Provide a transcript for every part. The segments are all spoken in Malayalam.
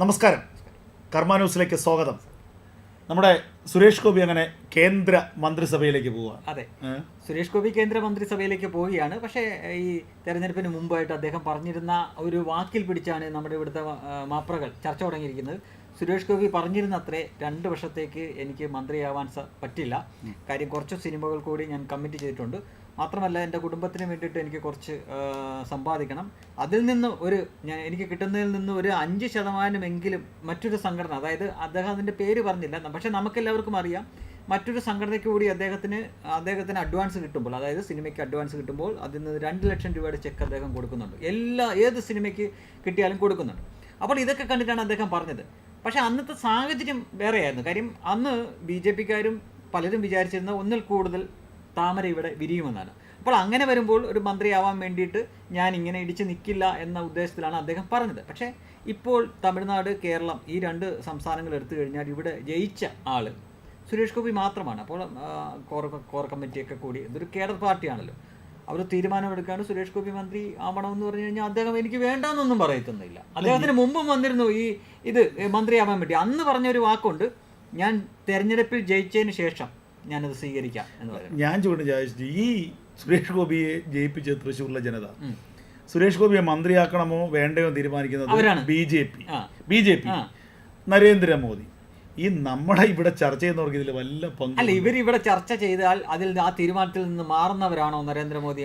നമസ്കാരം. കർമ്മ ന്യൂസിലേക്ക് സ്വാഗതം. നമ്മുടെ സുരേഷ് ഗോപി അങ്ങനെ കേന്ദ്ര മന്ത്രിസഭയിലേക്ക് പോവുക. അതെ. സുരേഷ് ഗോപി കേന്ദ്ര മന്ത്രിസഭയിലേക്ക് പോവുകയാണ്. പക്ഷേ ഈ തെരഞ്ഞെടുപ്പിന് മുമ്പായിട്ട് അദ്ദേഹം പറഞ്ഞിരുന്ന ഒരു വാക്കിൽ പിടിച്ചാണ് നമ്മുടെ ഇവിടുത്തെ മാപ്രകൾ ചർച്ച തുടങ്ങിയിരിക്കുന്നത്. സുരേഷ് ഗോപി പറഞ്ഞിരുന്ന അത്രേ രണ്ട് വർഷത്തേക്ക് എനിക്ക് മന്ത്രിയാവാൻ പറ്റില്ല. കാര്യം കുറച്ച് സിനിമകൾ കൂടി ഞാൻ കമ്മിറ്റ് ചെയ്തിട്ടുണ്ട്. മാത്രമല്ല എന്റെ കുടുംബത്തിന് വേണ്ടിയിട്ട് എനിക്ക് കുറച്ച് സമ്പാദിക്കണം. അതിൽ നിന്ന് ഒരു ഞാൻ എനിക്ക് കിട്ടുന്നതിൽ നിന്ന് ഒരു അഞ്ച് ശതമാനമെങ്കിലും മറ്റൊരു സംഘടന അതായത് അദ്ദേഹം അതിന്റെ പേര് പറഞ്ഞില്ല പക്ഷേ നമുക്കെല്ലാവർക്കും അറിയാം മറ്റൊരു സംഘടനയ്ക്ക് കൂടി അദ്ദേഹത്തിന് അദ്ദേഹത്തിന് അഡ്വാൻസ് കിട്ടുമ്പോൾ അതായത് സിനിമയ്ക്ക് അഡ്വാൻസ് കിട്ടുമ്പോൾ അതിൽ നിന്ന് രണ്ട് ലക്ഷം രൂപയുടെ ചെക്ക് അദ്ദേഹം കൊടുക്കുന്നുണ്ട്. എല്ലാ ഏത് സിനിമയ്ക്ക് കിട്ടിയാലും കൊടുക്കുന്നുണ്ട്. അപ്പോൾ ഇതൊക്കെ കണ്ടിട്ടാണ് അദ്ദേഹം പറഞ്ഞത്. പക്ഷേ അന്നത്തെ സാഹചര്യം വേറെയായിരുന്നു. കാര്യം അന്ന് ബി ജെ പിക്കാരും പലരും വിചാരിച്ചിരുന്ന ഒന്നിൽ കൂടുതൽ താമര ഇവിടെ വിരിയുമെന്നാണ്. അപ്പോൾ അങ്ങനെ വരുമ്പോൾ ഒരു മന്ത്രിയാവാൻ വേണ്ടിയിട്ട് ഞാൻ ഇങ്ങനെ ഇടിച്ച് നിൽക്കില്ല എന്ന ഉദ്ദേശത്തിലാണ് അദ്ദേഹം പറഞ്ഞത്. പക്ഷേ ഇപ്പോൾ തമിഴ്നാട് കേരളം ഈ രണ്ട് സംസ്ഥാനങ്ങൾ എടുത്തു കഴിഞ്ഞാൽ ഇവിടെ ജയിച്ച ആൾ സുരേഷ് ഗോപി മാത്രമാണ്. അപ്പോൾ കോർ കോർ കമ്മിറ്റിയൊക്കെ കൂടി ഇതൊരു കേഡർ പാർട്ടിയാണല്ലോ. അവർ തീരുമാനമെടുക്കാണ്ട് സുരേഷ് ഗോപി മന്ത്രി ആവണമെന്ന് പറഞ്ഞു കഴിഞ്ഞാൽ അദ്ദേഹം എനിക്ക് വേണ്ടാന്നൊന്നും പറയത്തൊന്നുമില്ല. അദ്ദേഹത്തിന് മുമ്പും വന്നിരുന്നു ഈ ഇത് മന്ത്രിയാവാൻ വേണ്ടി. അന്ന് പറഞ്ഞ പറഞ്ഞൊരു വാക്കുണ്ട് ഞാൻ തെരഞ്ഞെടുപ്പിൽ ജയിച്ചതിന് ശേഷം ഞാനത് സ്വീകരിക്കാം എന്ന് പറയുന്നത്. ഞാൻ ചൂണ്ടി ചോദിച്ചു ഈ സുരേഷ് ഗോപിയെ ജയിപ്പിച്ച തൃശ്ശൂരിലെ ജനത. സുരേഷ് ഗോപിയെ മന്ത്രിയാക്കണമോ വേണ്ടയോ തീരുമാനിക്കുന്നത്. B J P. B J P. Narendra Modi. ഈ നമ്മുടെ ഇവിടെ ചർച്ച ചെയ്യുന്നവർക്ക് ഇതിൽ വല്ല പങ്ക് അല്ല ഇവർ ഇവിടെ ചർച്ച ചെയ്താൽ അതിൽ ആ തീരുമാനത്തിൽ നിന്ന് മാറുന്നവരാണോ നരേന്ദ്രമോദി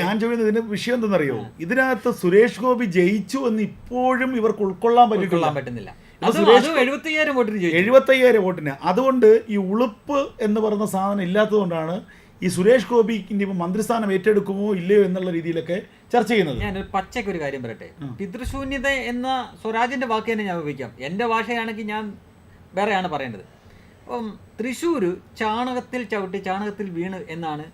ഞാൻ ചോദിക്കുന്നത് ഇതിന്റെ വിഷയം എന്തെന്നറിയോ? ഇതിനകത്ത് സുരേഷ് ഗോപി ജയിച്ചു എന്ന് ഇപ്പോഴും ഇവർക്ക് ഉൾക്കൊള്ളാൻ പറ്റിക്കൊള്ളാൻ പറ്റുന്നില്ല. എഴുപത്തിയ്യായിരം വോട്ടിന് അതുകൊണ്ട് ഈ ഉളുപ്പ് എന്ന് പറയുന്ന സാധനം ഇല്ലാത്തതുകൊണ്ടാണ് ഈ സുരേഷ് ഗോപി ഇനി ഇപ്പം മന്ത്രിസ്ഥാനം ഏറ്റെടുക്കുമോ ഇല്ലയോ എന്നുള്ള രീതിയിലൊക്കെ ചർച്ച ചെയ്യുന്നത്. ഞാൻ പച്ചയ്ക്ക് ഒരു കാര്യം പറയട്ടെ. പിതൃശൂന്യത എന്ന സ്വരാജിന്റെ വാക്ക് തന്നെ ഞാൻ ഉപയോഗിക്കാം. എന്റെ ഭാഷയാണെങ്കിൽ ഞാൻ വേറെയാണ് പറയേണ്ടത്. അപ്പം തൃശ്ശൂർ ചാണകത്തിൽ ചവിട്ടി ചാണകത്തിൽ വീണ് എന്നാണ്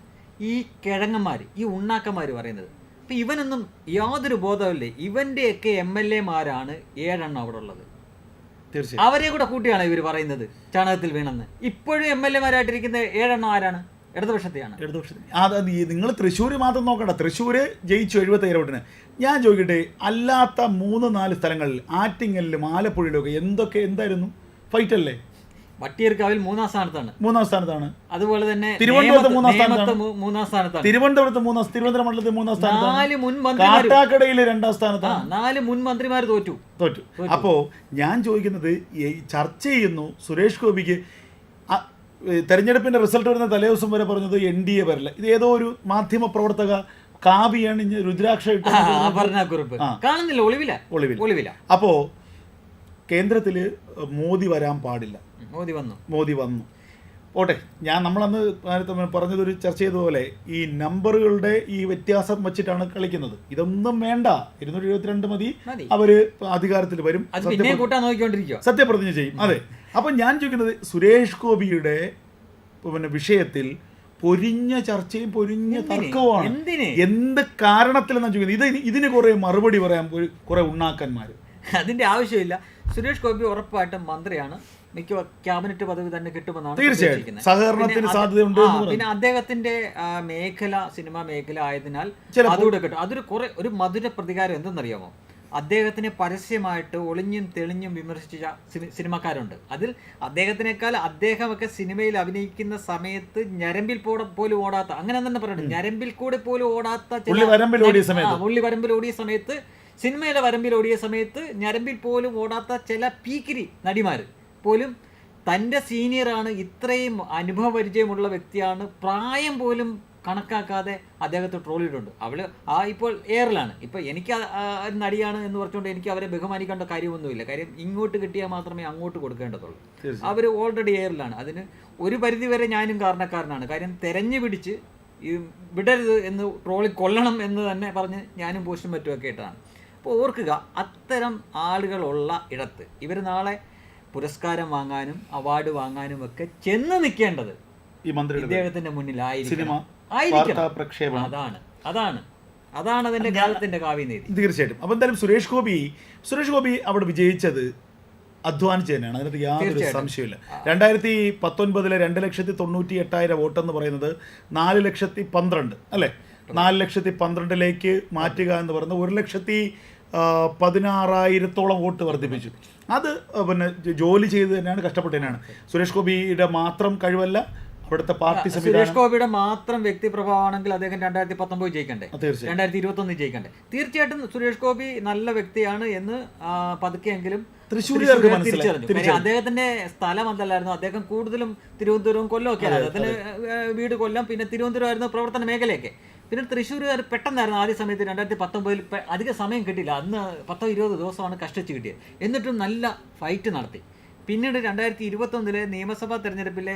ഈ കിഴങ്ങന്മാർ ഈ ഉണ്ണാക്കന്മാർ പറയുന്നത്. അപ്പം ഇവനൊന്നും യാതൊരു ബോധമില്ലേ ഇവന്റെയൊക്കെ എം എൽ എമാരാണ് ഏഴെണ്ണം അവിടെ ഉള്ളത് അവരെ കൂടെ കൂട്ടിയാണ് ഇവർ പറയുന്നത് ചാണകത്തിൽ വീണെന്ന്? ഇപ്പോഴും എം എൽ എമാരായിട്ടിരിക്കുന്ന ഏഴെണ്ണം ആരാണ്? ഇടതുപക്ഷത്തെയാണ്. ഇടതുപക്ഷത്തെ. നിങ്ങൾ തൃശ്ശൂർ മാത്രം നോക്കണ്ട. തൃശ്ശൂർ ജയിച്ചു എഴുപത്തി വോട്ടിന്. ഞാൻ ചോദിക്കട്ടെ അല്ലാത്ത മൂന്ന് നാല് സ്ഥലങ്ങളിൽ ആറ്റിങ്ങലിലും ആലപ്പുഴയിലും ഒക്കെ എന്തൊക്കെ എന്തായിരുന്നു? ഫൈറ്റ് അല്ലേ? വട്ടിയൂർക്കാവിൽ മൂന്നാം സ്ഥാനത്താണ്. മൂന്നാം സ്ഥാനത്താണ്. അതുപോലെ തന്നെ തിരുവനന്തപുരത്ത് മൂന്നാം സ്ഥാനത്താണ്. മൂന്നാം സ്ഥാനത്താണ്. തിരുവനന്തപുരത്ത് മൂന്നാം തിരുവനന്തപുരം മണ്ഡലത്തിൽ മൂന്നാം സ്ഥാനത്താണ്. നാല് മുൻ കാട്ടാക്കടയിൽ രണ്ടാം സ്ഥാനത്താണ്. നാല് മുൻ മന്ത്രിമാർ തോറ്റു. തോറ്റു. അപ്പോ ഞാൻ ചോദിക്കുന്നത് ചർച്ച ചെയ്യുന്നു സുരേഷ് ഗോപിക്ക്. തെരഞ്ഞെടുപ്പിന്റെ റിസൾട്ട് വരുന്ന തലേദിവസം വരെ പറഞ്ഞത് എൻ ഡി എ വരില്ല ഇത് ഏതോ ഒരു മാധ്യമ പ്രവർത്തക കാവിയാണ് ഇഞ്ഞ് രുദ്രാക്ഷ ഇട്ട്. കാണുന്നില്ല ഒളിവില. ഒളിവിൽ ഒളിവില. അപ്പോ കേന്ദ്രത്തിൽ മോദി വരാൻ പാടില്ല. മോദി വന്നു. മോദി വന്നു. ഓട്ടെ ഞാൻ നമ്മളന്ന് പറഞ്ഞതൊരു ചർച്ച ചെയ്തതുപോലെ ഈ നമ്പറുകളുടെ ഈ വ്യത്യാസം വെച്ചിട്ടാണ് കളിക്കുന്നത്. ഇതൊന്നും വേണ്ട. ഇരുന്നൂറ്റി എഴുപത്തിരണ്ട് മതി. അവർ അധികാരത്തിൽ വരും. സത്യപ്രതിജ്ഞ ചെയ്യും. അതെ. അപ്പം ഞാൻ ചോദിക്കുന്നത് സുരേഷ് ഗോപിയുടെ പിന്നെ വിഷയത്തിൽ പൊരിഞ്ഞ ചർച്ചയും പൊരിഞ്ഞ തർക്കവുമാണ്. എന്ത് കാരണത്തിലെന്നാണ് ചോദിക്കുന്നത്? ഇത് ഇതിന് കുറെ മറുപടി പറയാൻ കുറേ കുറെ ഉണ്ണാക്കന്മാർ അതിന്റെ ആവശ്യമില്ല. സുരേഷ് ഗോപി ഉറപ്പായിട്ടും മന്ത്രിയാണ്. മിക്ക ക്യാബിനറ്റ് പദവി തന്നെ കിട്ടുമെന്നാണ്. സഹകരണത്തിന് പിന്നെ സാധ്യതയുണ്ട്. പിന്നെ അദ്ദേഹത്തിന്റെ മേഖല സിനിമാ മേഖല ആയതിനാൽ അതുകൂടെ കിട്ടും. അതൊരു കുറെ ഒരു മധുര പ്രതികാരം എന്തെന്നറിയാമോ? അദ്ദേഹത്തിനെ പരസ്യമായിട്ട് ഒളിഞ്ഞും തെളിഞ്ഞും വിമർശിച്ച സിനിമക്കാരുണ്ട്. അതിൽ അദ്ദേഹത്തിനേക്കാൾ അദ്ദേഹമൊക്കെ സിനിമയിൽ അഭിനയിക്കുന്ന സമയത്ത് ഞരമ്പിൽ പോലും ഓടാത്ത അങ്ങനെ തന്നെ പറയുന്നത് ഞരമ്പിൽ കൂടെ പോലും ഓടാത്ത ഉള്ളി വരമ്പിൽ ഓടിയ സമയത്ത് സിനിമയിലെ വരമ്പിൽ ഓടിയ സമയത്ത് ഞരമ്പിൽ പോലും ഓടാത്ത ചില പീക്കിരി നടിമാർ പോലും തന്റെ സീനിയറാണ് ഇത്രയും അനുഭവ പരിചയമുള്ള വ്യക്തിയാണ് പ്രായം പോലും കണക്കാക്കാതെ അദ്ദേഹത്തെ ട്രോളിയിട്ടുണ്ട് അവൾ ആ ഇപ്പോൾ എയറിലാണ് ഇപ്പോൾ എനിക്ക് നടിയാണ് എന്ന് പറഞ്ഞുകൊണ്ട് എനിക്ക് അവരെ ബഹുമാനിക്കേണ്ട കാര്യമൊന്നുമില്ല. കാര്യം ഇങ്ങോട്ട് കിട്ടിയാൽ മാത്രമേ അങ്ങോട്ട് കൊടുക്കേണ്ടതുള്ളൂ. അവർ ഓൾറെഡി എയറിലാണ് അതിന് ഒരു പരിധിവരെ ഞാനും കാരണക്കാരനാണ്. കാര്യം തെരഞ്ഞു പിടിച്ച് വിടരുത് എന്ന് ട്രോളി കൊല്ലണം എന്ന് തന്നെ പറഞ്ഞ് ഞാനും പോസ്റ്റും മറ്റുമൊക്കെ ഇട്ടാണ് അപ്പോൾ ഓർക്കുക അത്തരം ആളുകളുള്ള ഇടത്ത് ഇവർ നാളെ പുരസ്കാരം വാങ്ങാനും അവാർഡ് വാങ്ങാനും ഒക്കെ ചെന്ന് നിൽക്കേണ്ടത് ഈ മന്ത്രി ഇദ്ദേഹത്തിന്റെ സിനിമ മുന്നിലായിരിക്കണം ആയിരിക്കണം അതാണ് അതാണ്. അതാണ് അതിന്റെ കാലത്തിന്റെ കാവ്യനീതി. തീർച്ചയായിട്ടും. അപ്പൊ എന്തായാലും സുരേഷ് ഗോപി സുരേഷ് ഗോപി അവിടെ വിജയിച്ചത് അധ്വാനിച്ച് തന്നെയാണ്. അതിനകത്ത് യാതൊരു സംശയമില്ല രണ്ടായിരത്തി പത്തൊൻപതിലെ രണ്ട് ലക്ഷത്തി തൊണ്ണൂറ്റി എട്ടായിരം വോട്ടെന്ന് പറയുന്നത് നാല് ലക്ഷത്തി പന്ത്രണ്ട് അല്ലേ? നാല് ലക്ഷത്തി പന്ത്രണ്ടിലേക്ക് മാറ്റുക എന്ന് പറയുന്നത് ഒരു ലക്ഷത്തി പതിനാറായിരത്തോളം വോട്ട് വർദ്ധിപ്പിച്ചു. അത് പിന്നെ ജോലി ചെയ്ത് തന്നെയാണ് കഷ്ടപ്പെട്ട് തന്നെയാണ് സുരേഷ് ഗോപിയുടെ മാത്രം കഴിവല്ല അവിടുത്തെ പാർട്ടി സുരേഷ് ഗോപിയുടെ മാത്രം വ്യക്തി പ്രഭാവമാണെങ്കിൽ അദ്ദേഹം രണ്ടായിരത്തി പത്തൊമ്പത് ജയിക്കണ്ടേ? രണ്ടായിരത്തി ഇരുപത്തി ഒന്ന് ജയിക്കണ്ടേ? തീർച്ചയായിട്ടും സുരേഷ് ഗോപി നല്ല വ്യക്തിയാണ് എന്ന് പതുക്കെങ്കിലും പതുക്കെയെങ്കിലും തൃശ്ശൂരുകാർക്ക്. തിരിച്ചറിഞ്ഞു. അദ്ദേഹത്തിന്റെ സ്ഥലം അതല്ലായിരുന്നു. അദ്ദേഹം കൂടുതലും തിരുവനന്തപുരവും കൊല്ലമൊക്കെ അദ്ദേഹത്തിന് ഏഹ്, വീട് കൊല്ലം പിന്നെ തിരുവനന്തപുരം ആയിരുന്നു പ്രവർത്തന മേഖലയൊക്കെ. പിന്നെ തൃശ്ശൂരുകാർ പെട്ടെന്നായിരുന്നു ആദ്യ സമയത്ത് രണ്ടായിരത്തി പത്തൊമ്പതിൽ അധിക സമയം കിട്ടിയില്ല. അന്ന് പത്തോ ഇരുപത് ദിവസമാണ് കഷ്ടിച്ച് കിട്ടിയത്. എന്നിട്ടും നല്ല ഫൈറ്റ് നടത്തി. പിന്നീട് രണ്ടായിരത്തി ഇരുപത്തൊന്നിലെ നിയമസഭാ തെരഞ്ഞെടുപ്പിലെ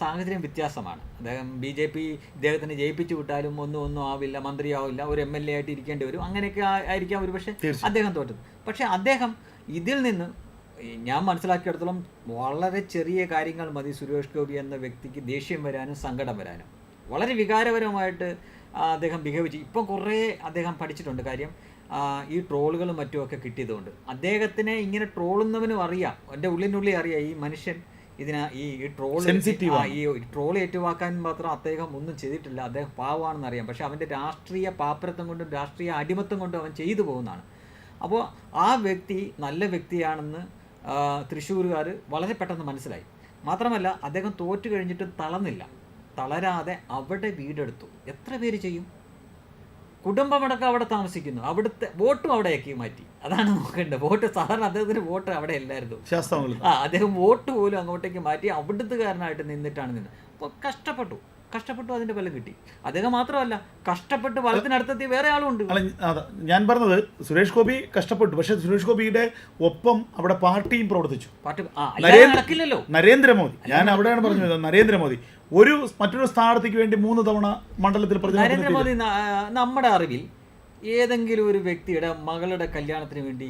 സാഹചര്യം വ്യത്യാസമാണ്. അദ്ദേഹം ബി ജെ പി ഇദ്ദേഹത്തിന് ജയിപ്പിച്ചു വിട്ടാലും ഒന്നും ഒന്നും ആവില്ല മന്ത്രിയാവില്ല ഒരു എം എൽ എ ആയിട്ട് ഇരിക്കേണ്ടി വരും. അങ്ങനെയൊക്കെ ആയിരിക്കാം ഒരു പക്ഷേ അദ്ദേഹം തോറ്റത്. പക്ഷേ അദ്ദേഹം ഇതിൽ നിന്ന് ഞാൻ മനസ്സിലാക്കിയിടത്തോളം വളരെ ചെറിയ കാര്യങ്ങൾ മതി സുരേഷ് ഗോപി എന്ന വ്യക്തിക്ക് ദേഷ്യം വരാനും സങ്കടം വരാനും. വളരെ വികാരപരമായിട്ട് അദ്ദേഹം ബിഹേവ് ചെയ്യും ഇപ്പം കുറേ അദ്ദേഹം പഠിച്ചിട്ടുണ്ട് കാര്യം ഈ ട്രോളുകളും മറ്റുമൊക്കെ കിട്ടിയതുകൊണ്ട്. അദ്ദേഹത്തിന് ഇങ്ങനെ ട്രോളുന്നവനും അറിയാം. എന്റെ ഉള്ളിനുള്ളിൽ അറിയാം ഈ മനുഷ്യൻ ഇതിന് ഈ ട്രോൾ. ഈ ട്രോൾ ഏറ്റുവാക്കാൻ മാത്രം അദ്ദേഹം ഒന്നും ചെയ്തിട്ടില്ല. അദ്ദേഹം പാവമാണെന്ന് അറിയാം. പക്ഷെ അവന്റെ രാഷ്ട്രീയ പാപ്പരത്വം കൊണ്ടും രാഷ്ട്രീയ അടിമത്തം കൊണ്ടും അവൻ ചെയ്തു പോകുന്നതാണ്. അപ്പോൾ ആ വ്യക്തി നല്ല വ്യക്തിയാണെന്ന് തൃശ്ശൂരുകാർ വളരെ പെട്ടെന്ന് മനസ്സിലായി. മാത്രമല്ല അദ്ദേഹം തോറ്റു കഴിഞ്ഞിട്ടും തളർന്നില്ല. തളരാതെ അവിടെ വീടെടുത്തു. എത്ര പേര് ചെയ്യും? കുടുംബമടക്കം അവിടെ താമസിക്കുന്നു. അവിടുത്തെ വോട്ടും അവിടെയാക്കി മാറ്റി. അതാണ് നോക്കേണ്ടത്. വോട്ട് സാധാരണ അദ്ദേഹത്തിന് വോട്ട് അവിടെ ഇല്ലായിരുന്നു. ആ അദ്ദേഹം വോട്ട് പോലും അങ്ങോട്ടേക്ക് മാറ്റി അവിടുത്തുകാരനായിട്ട് നിന്നിട്ടാണ് നിന്നത്. അപ്പോൾ കഷ്ടപ്പെട്ടു. കഷ്ടപ്പെട്ടു അതിന്റെ ഫലം കിട്ടി. അദ്ദേഹം മാത്രമല്ല കഷ്ടപ്പെട്ട് ഫലത്തിനടുത്തെത്തി വേറെ ആളും ഉണ്ട് അല്ല അതാ ഞാൻ പറഞ്ഞത് സുരേഷ് ഗോപി കഷ്ടപ്പെട്ടു പക്ഷേ സുരേഷ് ഗോപിയുടെ ഒപ്പം അവിടെ പാർട്ടിയും പ്രവർത്തിച്ചു. പാർട്ടി നരേന്ദ്രമോദി ഞാൻ അവിടെയാണ് പറഞ്ഞത് നരേന്ദ്രമോദി ഒരു മറ്റൊരു സ്ഥാനാർത്ഥിക്ക് വേണ്ടി മൂന്ന് തവണ മണ്ഡലത്തിൽ നരേന്ദ്രമോദി നമ്മുടെ അറിവിൽ ഏതെങ്കിലും ഒരു വ്യക്തിയുടെ മകളുടെ കല്യാണത്തിന് വേണ്ടി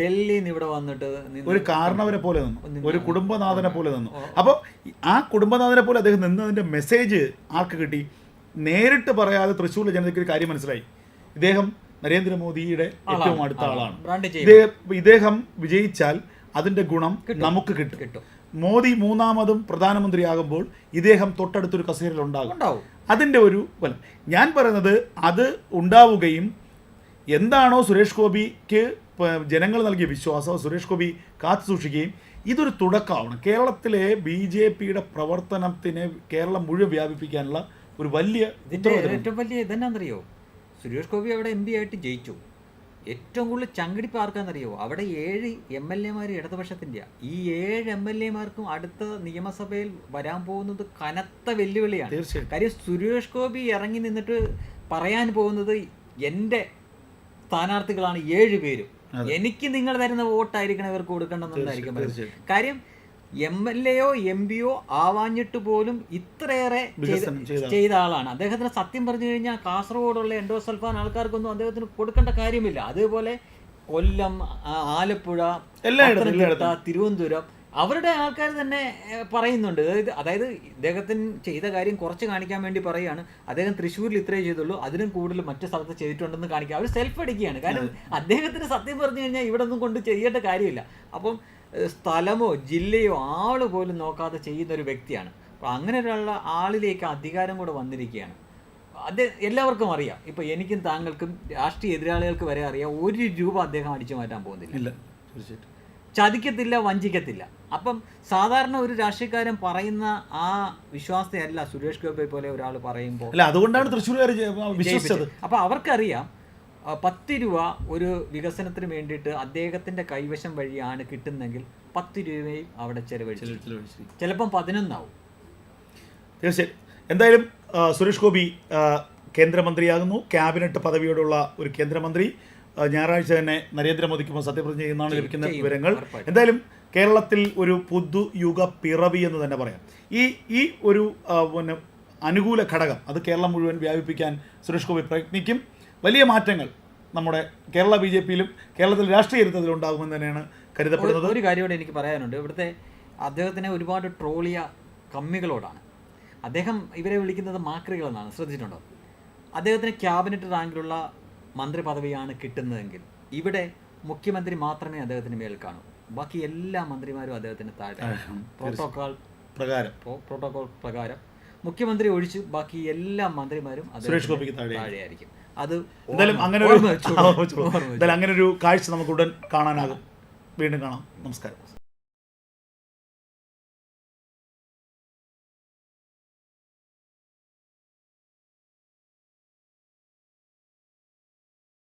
ഡൽഹിയിൽ നിന്ന് ഇവിടെ വന്നിട്ട് ഒരു കാരണവരെ പോലെ നിന്നു. ഒരു കുടുംബനാഥനെ പോലെ നിന്നു. അപ്പോൾ ആ കുടുംബനാഥനെ പോലെ അദ്ദേഹം നിന്നതിന്റെ മെസ്സേജ് ആർക്ക് കിട്ടി? നേരിട്ട് പറയാതെ തൃശ്ശൂരിലെ ജനതയ്ക്ക് ഒരു കാര്യം മനസ്സിലായി. ഇദ്ദേഹം നരേന്ദ്രമോദിയുടെ ഏറ്റവും അടുത്ത ആളാണ്. ഇദ്ദേഹം ഇദ്ദേഹം വിജയിച്ചാൽ അതിന്റെ ഗുണം നമുക്ക് കിട്ടും. കിട്ടും. മോദി മൂന്നാമതും പ്രധാനമന്ത്രിയാകുമ്പോൾ ഇദ്ദേഹം തൊട്ടടുത്തൊരു കസേരയിൽ ഉണ്ടാകും. അതിന്റെ ഒരു ഫലം. ഞാൻ പറയുന്നത് അത് ഉണ്ടാവുകയും എന്താണോ സുരേഷ് ഗോപിക്ക് ജനങ്ങൾ നൽകിയ വിശ്വാസം സുരേഷ് ഗോപി കാത്തു സൂക്ഷിക്കുകയും ഇതൊരു തുടക്കമാണ്. കേരളത്തിലെ ബി ജെ പിയുടെ പ്രവർത്തനത്തിന് കേരളം മുഴുവൻ വ്യാപിപ്പിക്കാനുള്ള ഒരു വലിയ ഏറ്റവും വലിയ ഇതെന്നാണെന്നറിയോ? സുരേഷ് ഗോപി അവിടെ എം പി ആയിട്ട് ജയിച്ചു. ഏറ്റവും കൂടുതൽ ചങ്കടിപ്പ് ആർക്കാണെന്നറിയോ? അവിടെ ഏഴ് എം എൽ എമാർ ഇടതുപക്ഷത്തിന്റെയാണ് ഈ ഏഴ് എം എൽ എമാർക്കും അടുത്ത നിയമസഭയിൽ വരാൻ പോകുന്നത് കനത്ത വെല്ലുവിളിയാണ്. കാര്യം സുരേഷ് ഗോപി ഇറങ്ങി നിന്നിട്ട് പറയാൻ പോകുന്നത് എന്റെ സ്ഥാനാർത്ഥികളാണ് ഏഴ് പേരും. എനിക്ക് നിങ്ങൾ തരുന്ന വോട്ടായിരിക്കണം ഇവർക്ക് തീർച്ചയായും കാര്യം എം എൽ എയോ എം പിയോ ആവാഞ്ഞിട്ട് പോലും ഇത്രയേറെ ചെയ്ത- ആളാണ്. അദ്ദേഹത്തിന് സത്യം പറഞ്ഞു കഴിഞ്ഞാൽ കാസർഗോഡുള്ള എൻഡോസൾഫാൻ ആൾക്കാർക്കൊന്നും അദ്ദേഹത്തിന് കൊടുക്കേണ്ട കാര്യമില്ല. അതേപോലെ കൊല്ലം ആലപ്പുഴ തിരുവനന്തപുരം അവരുടെ ആൾക്കാർ തന്നെ പറയുന്നുണ്ട്. അതായത് അതായത് ഇദ്ദേഹത്തിന് ചെയ്ത കാര്യം കുറച്ച് കാണിക്കാൻ വേണ്ടി പറയുകയാണ്. അദ്ദേഹം തൃശ്ശൂരിൽ ഇത്രേ ചെയ്തുള്ളൂ. അതിനും കൂടുതൽ മറ്റു സ്ഥലത്ത് ചെയ്തിട്ടുണ്ടെന്ന് കാണിക്കുക. അവർ സെൽഫ് അടിക്കുകയാണ് കാരണം അദ്ദേഹത്തിന് സത്യം പറഞ്ഞു കഴിഞ്ഞാൽ ഇവിടെ ഒന്നും കൊണ്ട് ചെയ്യേണ്ട കാര്യമില്ല. അപ്പം സ്ഥലമോ ജില്ലയോ ആൾ പോലും നോക്കാതെ ചെയ്യുന്ന ഒരു വ്യക്തിയാണ്. അപ്പോൾ അങ്ങനെയുള്ള ആളിലേക്ക് അധികാരം കൂടെ വന്നിരിക്കുകയാണ്. അത് എല്ലാവർക്കും അറിയാം. ഇപ്പൊ എനിക്കും താങ്കൾക്കും രാഷ്ട്രീയ എതിരാളികൾക്ക് വരെ അറിയാം. ഒരു രൂപ അദ്ദേഹം അടിച്ചു മാറ്റാൻ പോകുന്നില്ല. ഇല്ല. തീർച്ചയായിട്ടും. ചതിക്കത്തില്ല വഞ്ചിക്കത്തില്ല. അപ്പം സാധാരണ ഒരു രാഷ്ട്രീയക്കാരൻ പറയുന്ന ആ വിശ്വാസത്തെയല്ല സുരേഷ് ഗോപി പോലെ ഒരാൾ പറയുമ്പോൾ അല്ല അതുകൊണ്ടാണ് തൃശ്ശൂർ വിശ്വസിച്ചത്. അപ്പോൾ അവർക്കറിയാം പത്ത് രൂപ ഒരു വികസനത്തിന് വേണ്ടിയിട്ട് അദ്ദേഹത്തിന്റെ കൈവശം വഴിയാണ് കിട്ടുന്നെങ്കിൽ പത്ത് രൂപയും അവിടെ ചെലവഴിച്ചു. ചിലപ്പം പതിനൊന്നാവും. തീർച്ചയായും. എന്തായാലും സുരേഷ് ഗോപി കേന്ദ്രമന്ത്രിയാകുന്നു. ക്യാബിനറ്റ് പദവിയോടുള്ള ഒരു കേന്ദ്രമന്ത്രി. ഞായറാഴ്ച തന്നെ നരേന്ദ്രമോദിക്ക് സത്യപ്രതിജ്ഞ ചെയ്യുന്നതാണ് ലഭിക്കുന്ന വിവരങ്ങൾ. എന്തായാലും കേരളത്തിൽ ഒരു പുതുയുഗ പിറവി എന്ന് തന്നെ പറയാം. ഈ ഈ ഒരു പിന്നെ അനുകൂല ഘടകം അത് കേരളം മുഴുവൻ വ്യാപിപ്പിക്കാൻ സുരേഷ് ഗോപി പ്രയത്നിക്കും. വലിയ മാറ്റങ്ങൾ നമ്മുടെ കേരള ബി ജെ പിയിലും കേരളത്തിൽ രാഷ്ട്രീയ ഉണ്ടാകുമെന്ന് തന്നെയാണ് കരുതപ്പെടുന്നത്. ഒരു കാര്യം കൂടെ എനിക്ക് പറയാനുണ്ട്. ഇവിടുത്തെ അദ്ദേഹത്തിനെ ഒരുപാട് ട്രോളിയ കമ്മികളോടാണ്. അദ്ദേഹം ഇവരെ വിളിക്കുന്നത് മാക്രികൾ എന്നാണ് ശ്രദ്ധിച്ചിട്ടുണ്ടോ? അദ്ദേഹത്തിന് ക്യാബിനറ്റ് റാങ്കിലുള്ള മന്ത്രി പദവിയാണ് കിട്ടുന്നതെങ്കിൽ ഇവിടെ മുഖ്യമന്ത്രി മാത്രമേ അദ്ദേഹത്തിന് മേൽ കാണൂ. ബാക്കി എല്ലാ മന്ത്രിമാരും അദ്ദേഹത്തിന് താഴെ പ്രോട്ടോകോൾ പ്രകാരം. പ്രോട്ടോകോൾ പ്രകാരം മുഖ്യമന്ത്രി ഒഴിച്ച് ബാക്കി എല്ലാ മന്ത്രിമാരും സുരേഷ് ഗോപിക്ക് താഴെ താഴെയായിരിക്കും. അത് എന്തായാലും അങ്ങനെ ഒരു അങ്ങനെ ഒരു കാഴ്ച നമുക്ക് ഉടൻ കാണാനാകും. വീണ്ടും കാണാം. നമസ്കാരം.